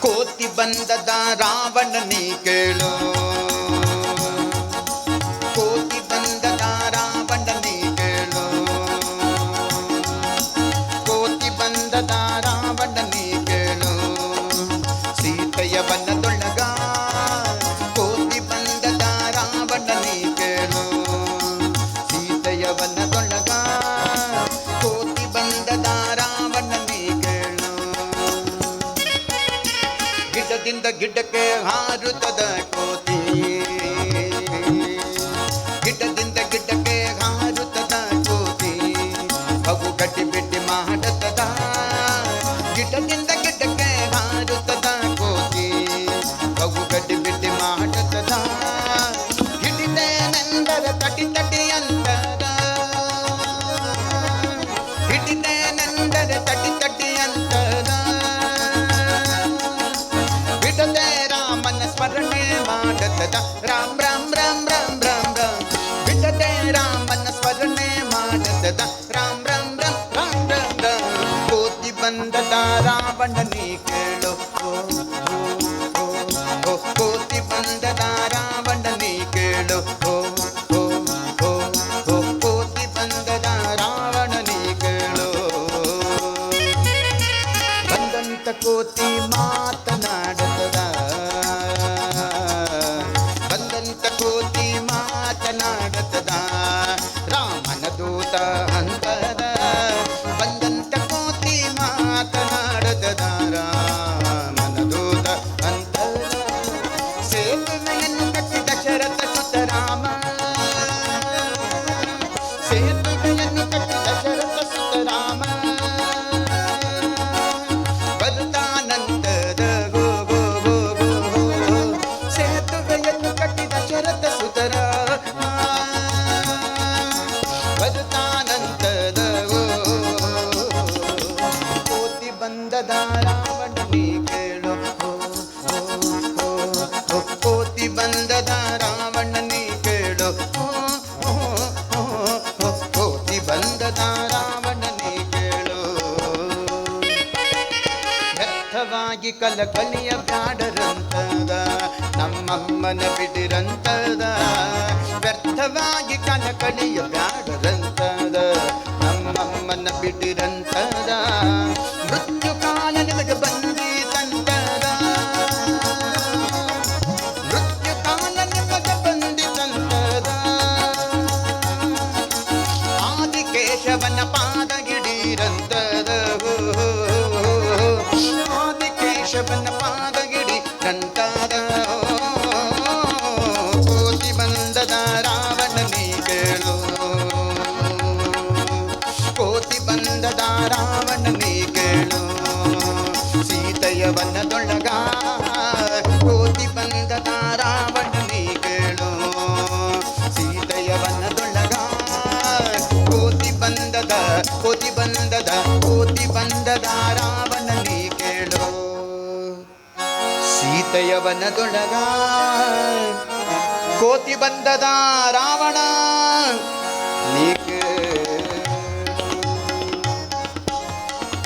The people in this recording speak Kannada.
ಕೋತಿ ಬಂದದ ರಾವಣ ಕೇಳೋ ಕೇಳು. ಗಿಡದಿಂದ ಗಿಡಕ್ಕೆ ಹಾರುತ್ತದ ಕೋತಿ ಗಿಡದಿಂದ ಗಿಡಕ್ಕೆ ಹಾರುತ್ತದ ಕೋತಿ ಅವು ಗಟ್ಟಿ ಬಿಟ್ಟಿ ಮಾಡತದ ಗಿಡದಿಂದ ಗಿಡಕ್ಕೆ ಹಾರುತ್ತದ ಕೋತಿ ಅವು ಗಟ್ಟಿ ಬಿಟ್ಟಿ ಮಾಡತದ ಹಿಡಿದೇನೆಂದರೆ ತಟಿ ತಟಿ ಅಂತದ ಹಿಡಿದೇನೆಂದರೆ राधा राम राम राम राम राम राम विटते रामन स्मरणे मानसदा राम राम राम राम राम राम कोटि बंधता रावण ने केलो ओ, ओ, ओ, ओ, ओ, ओ, ओ, ओ, da da da ವ್ಯರ್ಥವಾಗಿ ಕಲಕಲಿಯ ಕಾಡರಂತದ ನಮ್ಮಮ್ಮನ ಬಿಡಿರಂತದ ವ್ಯರ್ಥವಾಗಿ ಕಲಕಲಿಯ ಬ್ಯಾಡರಂತದ ನಮ್ಮಮ್ಮನ ಬಿಡಿರಂತದ ಮೃತ್ಯು ಕಾಲ ನಿಮಗೆ ಬಂದಿ ತಂತದ ಮೃತ್ಯು ಕಾಲ ನಿಮಗೆ ಬಂದಿ ಬಂದಿತಂತದ ಆದಿಕೇಶವನ ಪಾದಗಿಡಿರಂತದ ಆದಿಕೇಶವನ ಪಾದಗಿಡಿ ರಂತದ ಕೋತಿ ಬಂದದ ರಾವಣ ನೀ ಕೇಳು ಕೋತಿ ಬಂದದ ರಾವಣ ನೀ ಕೇಳು ಸೀತೆಯ ವನದೊಳಗ ತೊಳಗ ಕೋತಿ ಬಂದದ ರಾವಣ. ನೀ